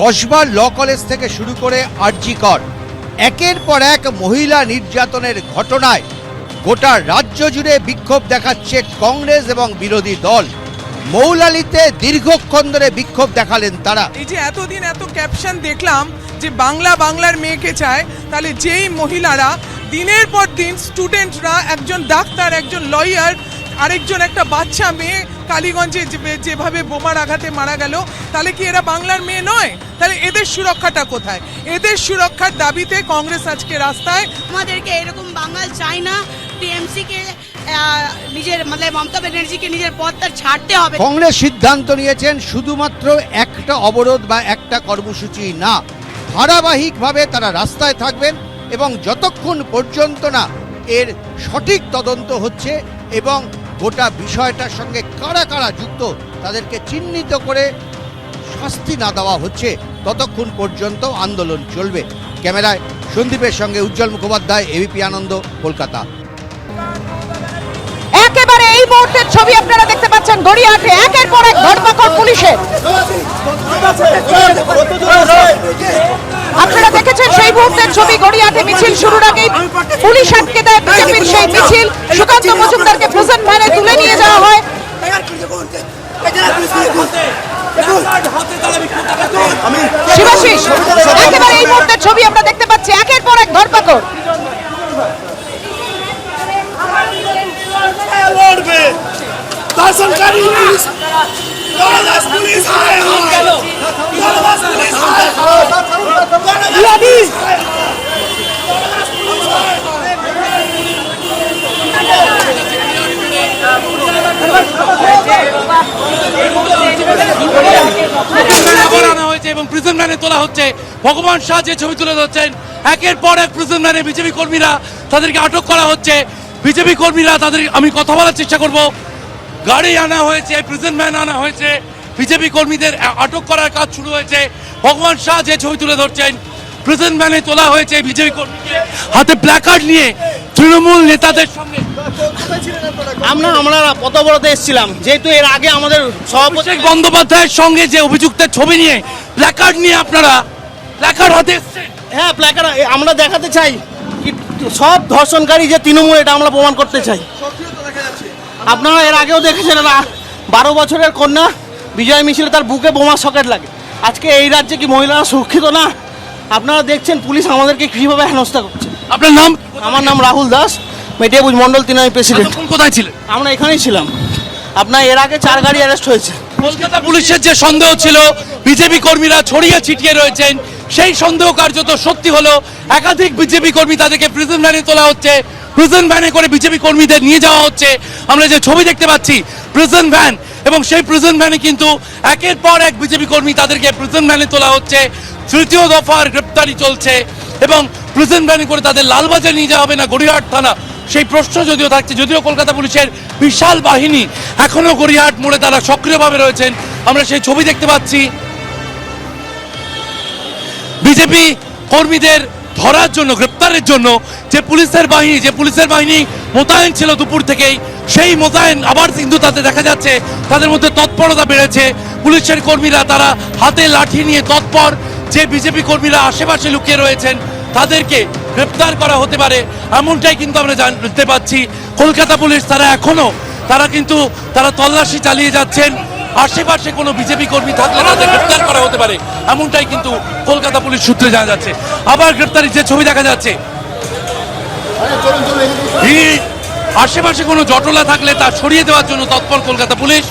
Kasba law college থেকে শুরু করে আরজি কর একের পর এক মহিলা নির্যাতনের ঘটনায় গোটা রাজ্য জুড়ে বিক্ষোভ দেখাচ্ছে কংগ্রেস এবং বিরোধী দল। মৌলালিতে দীর্ঘক্ষণ ধরে বিক্ষোভ দেখালেন তারা। এই যে এতদিন এত ক্যাপশন দেখলাম যে বাংলা বাংলার মেয়েকে চায়, তাহলে যেই মহিলারা দিনের পর দিন স্টুডেন্টরা একজন ডাক্তার, একজন লয়ার আরেকজন একটা বাচ্চা মেয়ে কালীগঞ্জে যেভাবে বোমার আঘাতে মারা গেল, তাহলে কি এরা বাংলার মেয়ে নয়? তাহলে এদের সুরক্ষাটা কোথায়? এদের সুরক্ষার দাবিতে কংগ্রেস আজকে রাস্তায় আমাদেরকে এরকম বাঙাল চাই না টিএমসি কে নিজের মানে মমতা ব্যানার্জিকে নিজের পদটা ছাড়তে হবে। কংগ্রেস সিদ্ধান্ত নিয়েছেন শুধুমাত্র একটা অবরোধ বা একটা কর্মসূচি না ধারাবাহিকভাবে তারা রাস্তায় থাকবেন এবং যতক্ষণ পর্যন্ত না এর সঠিক তদন্ত হচ্ছে এবং গোটা বিষয়টার সঙ্গে কারা কারা যুক্ত তাদেরকে চিহ্নিত করে শাস্তি না দেওয়া হচ্ছে, ততক্ষণ পর্যন্ত আন্দোলন চলবে। ক্যামেরায় সন্দীপের সঙ্গে উজ্জ্বল মুখোপাধ্যায় এবিপি আনন্দ, কলকাতা। একেবারে এই মুহূর্তের ছবি আপনারা দেখতে পাচ্ছেন গড়িয়াহাটে, একের পর এক ধরপাকড় পুলিশের। আপনারা দেখেছেন সেই মুহূর্তের ছবি, গড়িয়াহাটে মিছিল শুরুর আগেই পুলিশ আটকে দেয় বিজেপির সেই মিছিল। সুকান্ত মজুমদারকে প্রেজেন্ট ভ্যানে তুলে নিয়ে যাওয়া হয়। এই মুহূর্তের ছবি আমরা দেখতে পাচ্ছি একের পর এক ধরপাকড়। পুলিশ জনদাস পুলিশ হায় হায় জনদাস পুলিশ হায় হায় জনদাস পুলিশ হায় আবার আনা হয়েছে প্রিজন তোলা হচ্ছে। ভগবান শাহ যে ছবি তুলে ধরছেন একের পর এক প্রিজন ভ্যানে বিজেপি কর্মীরা তাদেরকে আটক করা হচ্ছে। বিজেপি কর্মীরা তাদের আমি কথা বলার চেষ্টা করব। গাড়ি আনা হয়েছে প্রিজন ভ্যান আনা হয়েছে। বিজেপি কর্মীদের আটক করার কাজ শুরু হয়েছে। ভগবান শাহ যে ছবি তুলে ধরছেন প্রিজন ভ্যানে তোলা হয়েছে বিজেপি কর্মীকে। হাতে প্ল্যাকার্ড নিয়ে তৃণমূল নেতাদের সঙ্গে আমরা আমরা বড়তে এসেছিলাম। যেহেতু এর আগে আমাদের সভাপতি বন্দ্যোপাধ্যায়ের সঙ্গে যে অভিযুক্তের ছবি নিয়ে প্ল্যাকার্ড নিয়ে আপনারা প্ল্যাকার্ড হাতে এসছেন হ্যাঁ প্ল্যাকার আমরা দেখাতে চাই সব ধর্ষণকারী যে তৃণমূল এটা আমরা প্রমাণ করতে চাই। আপনারা এর আগেও দেখেছেন না বারো বছরের কন্যা বিজয় মিছিলে তার বুকে বোমা সকেট লাগে। আজকে এই রাজ্যে কি মহিলারা সুরক্ষিত না? আপনারা দেখছেন পুলিশ আমাদেরকে কীভাবে হেনস্থা করছে। আপনার নাম? আমার নাম রাহুল দাস মেটিয়াবুজ মন্ডল তৃণমূল প্রেসিডেন্ট। কোথায় ছিলেন? আমরা এখানেই ছিলাম। আপনার এর আগে চার গাড়ি অ্যারেস্ট হয়েছে। কলকাতা পুলিশের যে সন্দেহ ছিল, বিজেপি কর্মীরা ছড়িয়ে ছিটিয়ে রয়েছেন, সেই সন্দেহ কার্যত সত্যি হলো, একাধিক বিজেপি কর্মী তাদেরকে প্রিজন ভ্যানে তোলা হচ্ছে প্রিজন ভ্যানে করে বিজেপি কর্মীদের নিয়ে যাওয়া হচ্ছে। আমরা যে ছবি দেখতে পাচ্ছি প্রিজন ভ্যান এবং সেই প্রিজন ভ্যানে কিন্তু একের পর এক বিজেপি কর্মী তাদেরকে প্রিজন ভ্যানে তোলা হচ্ছে। তৃতীয় দফার গ্রেপ্তারি চলছে, এবং প্রিজন ভ্যানে করে তাদের লালবাজার নিয়ে যাওয়া হবে না, গড়িয়াহাট থানা। সেই প্রশ্ন যদিও থাকছে, যদিও কলকাতা পুলিশের বিশাল বাহিনী এখনও গড়িয়াহাট মোড়ে তারা সক্রিয়ভাবে রয়েছেন। আমরা সেই ছবি দেখতে পাচ্ছি। বিজেপি কর্মীদের ধরার জন্য, গ্রেপ্তারের জন্য যে পুলিশের বাহিনী, যে পুলিশের বাহিনী মোতায়েন ছিল দুপুর থেকেই, সেই মোতায়েন আবার কিন্তু তাতে দেখা যাচ্ছে, তাদের মধ্যে তৎপরতা বেড়েছে। পুলিশের কর্মীরা তারা হাতে লাঠি নিয়ে তৎপর, যে বিজেপি কর্মীরা আশেপাশে লুকিয়ে রয়েছেন তাদেরকে গ্রেপ্তার করা হতে পারে, এমনটাই কিন্তু আমরা জানতে পাচ্ছি। কলকাতা পুলিশ তারা এখনও, তারা কিন্তু, তারা তল্লাশি চালিয়ে যাচ্ছেন। আশেপাশে কোনো বিজেপি কর্মী থাকলে তাদের গ্রেপ্তার করা হতে পারে, এমনটাই কিন্তু কলকাতা পুলিশ সূত্রে জানা যাচ্ছে। আবার গ্রেপ্তারির যে ছবি দেখা যাচ্ছে। আশেপাশে কোনো জটলা থাকলে তা সরিয়ে দেওয়ার জন্য তৎপর কলকাতা পুলিশ।